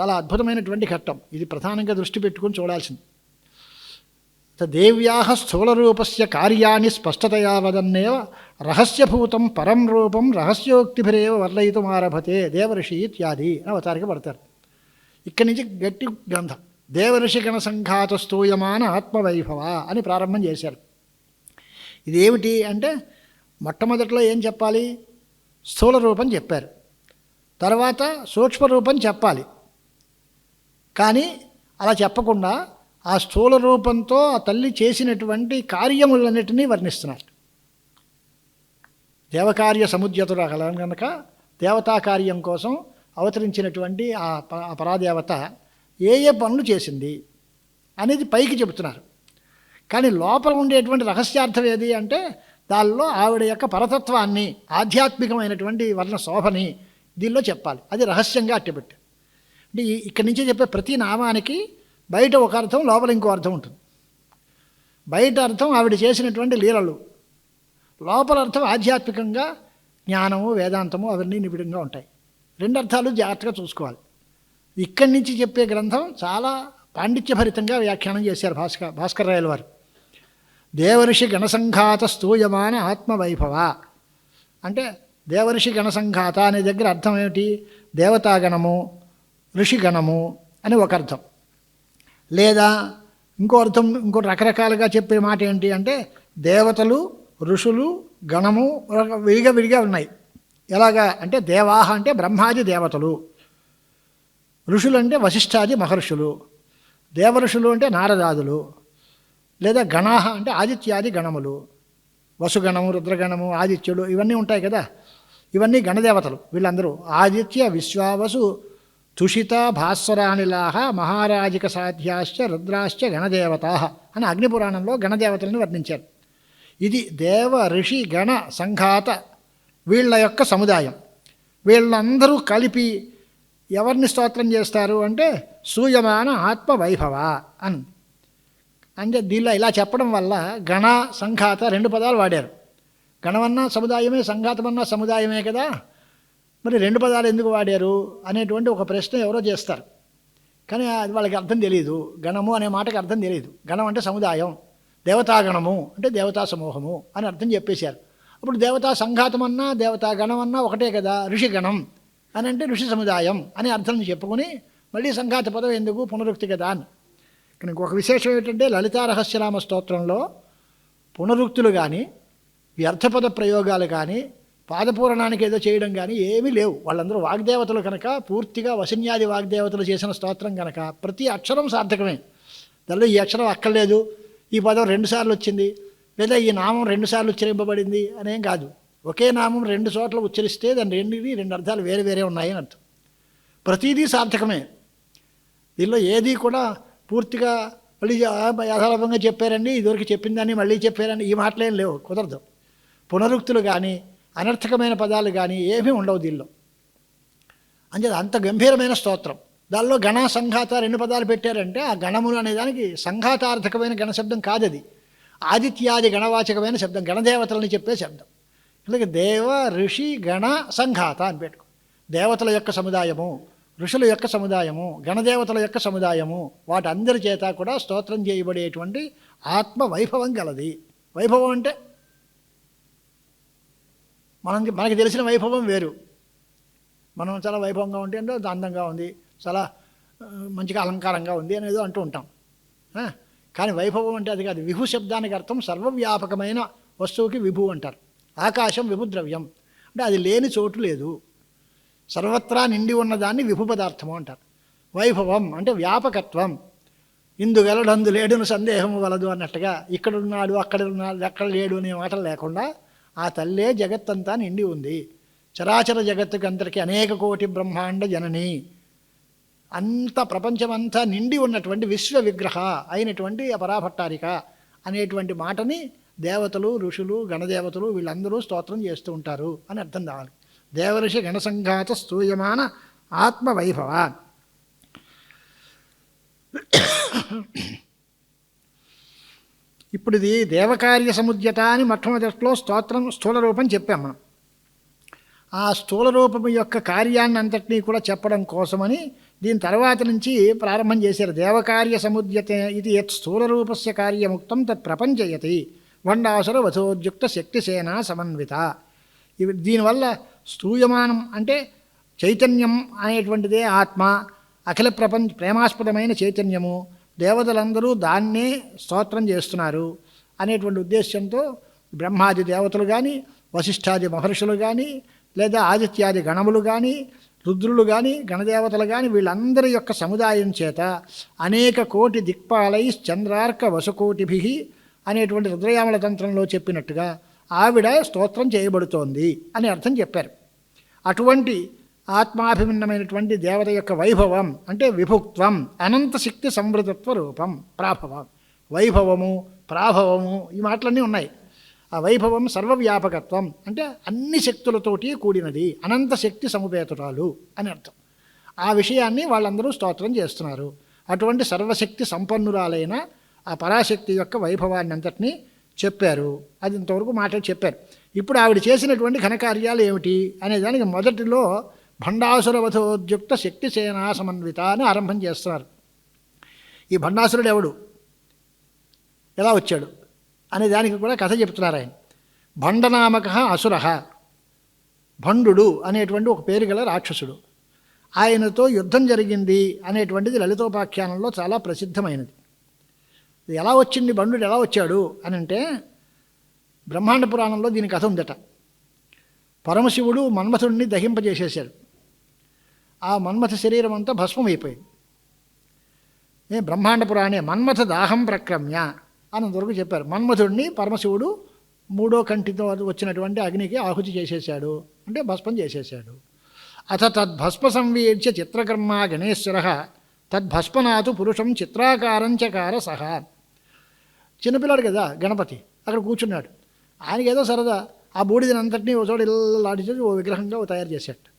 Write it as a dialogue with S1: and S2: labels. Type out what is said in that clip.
S1: చాలా అద్భుతమైనటువంటి ఘట్టం. ఇది ప్రధానంగా దృష్టి పెట్టుకుని చూడాల్సింది. దేవ్యాహ స్థూల రూపస్య కార్యాన్ని స్పష్టతయా వదన్నేవ రహస్యభూతం పరం రూపం రహస్యోక్తిభిరేవ వర్ణయితుమారభతే దేవర్షి ఇత్యాది అని అవతారిక పడతారు. ఇక్కడి నుంచి గట్టి గ్రంథం. దేవర్షి గణ సంఘాత స్తూయమాన ఆత్మవైభవ అని ప్రారంభం చేశారు. ఇదేమిటి అంటే మొట్టమొదట్లో ఏం చెప్పాలి? స్థూల రూపం చెప్పారు. తర్వాత సూక్ష్మరూపం చెప్పాలి. కానీ అలా చెప్పకుండా ఆ స్థూల రూపంతో ఆ తల్లి చేసినటువంటి కార్యములన్నిటినీ వర్ణిస్తున్నారు దేవకార్య సముద్యతుడు కనుక దేవతా కార్యం కోసం అవతరించినటువంటి ఆ ప- ఆ పరాదేవత ఏ ఏ పనులు చేసింది అనేది పైకి చెబుతున్నారు. కానీ లోపల ఉండేటువంటి రహస్యార్థం ఏది అంటే దానిలో ఆవిడ యొక్క పరతత్వాన్ని ఆధ్యాత్మికమైనటువంటి వర్ణ శోభని దీనిలో చెప్పాలి. అది రహస్యంగా అట్టబెట్టారు అంటే ఇక్కడి నుంచి చెప్పే ప్రతి నామానికి బయట ఒక అర్థం లోపల ఇంకో అర్థం ఉంటుంది. బయట అర్థం ఆవిడ చేసినటువంటి లీలలు. లోపల అర్థం ఆధ్యాత్మికంగా జ్ఞానము వేదాంతము అవన్నీ నిబిడంగా ఉంటాయి. రెండు అర్థాలు జాగ్రత్తగా చూసుకోవాలి. ఇక్కడి నుంచి చెప్పే గ్రంథం చాలా పాండిత్యభరితంగా వ్యాఖ్యానం చేశారు భాస్కర్ భాస్కర్ రాయల వారు. దేవర్షి గణసంఘాత స్తూయమాన ఆత్మవైభవ. అంటే దేవర్షి గణసంఘాత అనే దగ్గర అర్థం ఏమిటి? దేవతాగణము ఋషిగణము అని ఒక అర్థం. లేదా ఇంకో అర్థం ఇంకో రకరకాలుగా చెప్పే మాట ఏంటి అంటే దేవతలు ఋషులు గణము విడిగా విడిగా ఉన్నాయి. ఎలాగా అంటే దేవాహ అంటే బ్రహ్మాది దేవతలు. ఋషులు అంటే వశిష్ఠాది మహర్షులు. దేవఋషులు అంటే నారదాదులు. లేదా గణాహ అంటే ఆదిత్యాది గణములు. వసుగణము రుద్రగణము ఆదిత్యుడు ఇవన్నీ ఉంటాయి కదా. ఇవన్నీ గణదేవతలు వీళ్ళందరూ. ఆదిత్య విశ్వావసు తుషిత భాస్వరానిలాహ మహారాజిక సాధ్యాశ్చ రుద్రాశ్చ గణదేవతా అని అగ్నిపురాణంలో గణదేవతలను వర్ణించారు. ఇది దేవ ఋషి గణ సంఘాత వీళ్ళ యొక్క సముదాయం. వీళ్ళందరూ కలిపి ఎవరిని స్తోత్రం చేస్తారు అంటే సూయమాన ఆత్మ వైభవ అని. అంటే దీనిలో ఇలా చెప్పడం వల్ల గణ సంఘాత రెండు పదాలు వాడారు. గణమన్నా సముదాయమే సంఘాతమన్నా సముదాయమే కదా? మరి రెండు పదాలు ఎందుకు వాడారు అనేటువంటి ఒక ప్రశ్న ఎవరో చేస్తారు. కానీ అది వాళ్ళకి అర్థం తెలియదు గణము అనే మాటకి అర్థం తెలియదు గణం అంటే సముదాయం. దేవతాగణము అంటే దేవతా సమూహము అని అర్థం చెప్పేశారు. అప్పుడు దేవతా సంఘాతం అన్నా దేవతా గణమన్నా ఒకటే కదా ఋషిగణం అని అంటే ఋషి సముదాయం అని అర్థం చెప్పుకొని మళ్ళీ సంఘాత పదం ఎందుకు? పునరుక్తి కదా అని. కానీ ఇంకొక విశేషం ఏంటంటే లలితా రహస్యనామ స్తోత్రంలో పునరుక్తులు కానీ వ్యర్థపద ప్రయోగాలు కానీ పాదపూరణానికి ఏదో చేయడం కానీ ఏమీ లేవు. వాళ్ళందరూ వాగ్దేవతలు కనుక పూర్తిగా వశన్యాది వాగ్దేవతలు చేసిన స్తోత్రం కనుక ప్రతి అక్షరం సార్థకమే. దానిలో ఈ అక్షరం అక్కర్లేదు. ఈ పదం రెండుసార్లు వచ్చింది. లేదా ఈ నామం రెండుసార్లు ఉచ్చరింపబడింది అనేం కాదు. ఒకే నామం రెండు చోట్ల ఉచ్చరిస్తే దాని రెండివి రెండు అర్థాలు వేరే వేరే ఉన్నాయి అర్థం. ప్రతిదీ సార్థకమే. దీనిలో ఏది కూడా పూర్తిగా మళ్ళీ యథాలభంగా చెప్పారండి. ఇదివరకు చెప్పిందని మళ్ళీ చెప్పారని ఈ మాటలేం లేవు. కుదరదు. పునరుక్తులు కానీ అనర్థకమైన పదాలు కానీ ఏమీ ఉండవు దీనిలో. అంచేది అంత గంభీరమైన స్తోత్రం. దానిలో గణ సంఘాత రెండు పదాలు పెట్టారంటే ఆ గణములు అనేదానికి సంఘాతార్థకమైన గణశబ్దం కాదు అది ఆదిత్యాది గణవాచకమైన శబ్దం గణదేవతలని చెప్పే శబ్దం. అందుకే దేవ ఋషి గణ సంఘాత అని పెట్టుకో. దేవతల యొక్క సముదాయము ఋషుల యొక్క సముదాయము గణదేవతల యొక్క సముదాయము వాటందరి చేత కూడా స్తోత్రం చేయబడేటువంటి ఆత్మ వైభవం గలది. వైభవం అంటే మనకి మనకి తెలిసిన వైభవం వేరు. మనం చాలా వైభవంగా ఉంటే అంటే అందంగా ఉంది చాలా మంచిగా అలంకారంగా ఉంది అనేది అంటూ ఉంటాం. కానీ వైభవం అంటే అది కాదు. విభు శబ్దానికి అర్థం సర్వవ్యాపకమైన వస్తువుకి విభు అంటారు. ఆకాశం విభు ద్రవ్యం అంటే అది లేని చోటు లేదు. సర్వత్రా నిండి ఉన్నదాన్ని విభు పదార్థము అంటారు. వైభవం అంటే వ్యాపకత్వం. ఇందు గలడందు లేడును సందేహము వలదు అన్నట్టుగా ఇక్కడున్నాడు అక్కడ ఉన్నాడు అక్కడ లేడు అనే మాటలు లేకుండా ఆ తల్లే జగత్తంతా నిండి ఉంది. చరాచర జగత్తుకి అందరికీ అనేక కోటి బ్రహ్మాండ జనని. అంత ప్రపంచమంతా నిండి ఉన్నటువంటి విశ్వ విగ్రహ అయినటువంటి అపరాభట్టారిక అనేటువంటి మాటని దేవతలు ఋషులు గణదేవతలు వీళ్ళందరూ స్తోత్రం చేస్తూ ఉంటారు అని అర్థం కావాలి. దేవఋషి గణసంఘాత స్తూయమాన ఆత్మవైభవ ఇప్పుడు ఇది దేవకార్య సముద్యత అని మొట్టమొదటిలో స్తోత్రం స్థూల రూపం చెప్పాం మనం. ఆ స్థూల రూపం యొక్క కార్యాన్ని అంతటినీ కూడా చెప్పడం కోసమని దీని తర్వాత నుంచి ప్రారంభం చేశారు. దేవకార్య సముద్యత ఇది యత్ స్థూల రూపస్య కార్యముక్తం తత్ ప్రపంచయతి వండాసుర వధోద్యుక్త శక్తిసేన సమన్విత. ఇవి దీనివల్ల స్థూయమానం అంటే చైతన్యం అనేటువంటిదే ఆత్మ అఖిల ప్రపంచ ప్రేమాస్పదమైన చైతన్యము దేవతలందరూ దాన్నే స్తోత్రం చేస్తున్నారు అనేటువంటి ఉద్దేశంతో బ్రహ్మాది దేవతలు కానీ వశిష్ఠాది మహర్షులు కానీ లేదా ఆదిత్యాది గణములు కానీ రుద్రులు కానీ గణదేవతలు కానీ వీళ్ళందరి యొక్క సముదాయం చేత అనేక కోటి దిక్పాలై చంద్రార్క వసుకోటిభి అనేటువంటి రుద్రయామల తంత్రంలో చెప్పినట్టుగా ఆవిడ స్తోత్రం చేయబడుతోంది అని అర్థం చెప్పారు. అటువంటి ఆత్మాభిన్నమైనటువంటి దేవత యొక్క వైభవం అంటే విభుక్త్వం అనంత శక్తి సంవృతత్వ రూపం ప్రాభవం. వైభవము ప్రాభవము ఈ మాటలన్నీ ఉన్నాయి. ఆ వైభవం సర్వవ్యాపకత్వం అంటే అన్ని శక్తులతోటి కూడినది అనంత శక్తి సముపేతురాలు అని అర్థం. ఆ విషయాన్ని వాళ్ళందరూ స్తోత్రం చేస్తున్నారు. అటువంటి సర్వశక్తి సంపన్నురాలైన ఆ పరాశక్తి యొక్క వైభవాన్ని అంతటినీ చెప్పారు. అది ఇంతవరకు మాటలు చెప్పారు. ఇప్పుడు ఆవిడ చేసినటువంటి ఘనకార్యాలు ఏమిటి? అనే దానికి మొదటిలో భండాసురవధోద్యుక్త శక్తి సేనా సమన్విత అని ఆరంభం చేస్తున్నారు. ఈ భండాసురుడు ఎవడు? ఎలా వచ్చాడు? అనే దానికి కూడా కథ చెప్తున్నారు ఆయన. భండనామక అసుర. భండు అనేటువంటి ఒక పేరు గల రాక్షసుడు. ఆయనతో యుద్ధం జరిగింది అనేటువంటిది లలితోపాఖ్యానంలో చాలా ప్రసిద్ధమైనది. ఎలా వచ్చింది? బండు ఎలా వచ్చాడు? అని అంటే బ్రహ్మాండ పురాణంలో దీని కథ ఉందట. పరమశివుడు మన్మథుడిని దహింపజేసేశాడు. ఆ మన్మథ శరీరం అంతా భస్మమైపోయింది. ఏ బ్రహ్మాండ పురాణే మన్మథ దాహం ప్రక్రమ్య అని వరకు చెప్పారు. మన్మథుడిని పరమశివుడు మూడో కంటితో వచ్చినటువంటి అగ్నికి ఆహుతి చేసేశాడు అంటే భస్మం చేసేశాడు అథ తద్భస్మ సంవీర్య చిత్రకర్మ గణేశ్వర తద్భస్మనాథు పురుషం చిత్రాకారంచకార సహా. చిన్నపిల్లాడు కదా గణపతి అక్కడ కూర్చున్నాడు. ఆయనకి ఏదో సరదా ఆ బూడిదని అంతటినీ ఒక చోట ఇలా ఓ విగ్రహంగా ఓ తయారు చేశాడు.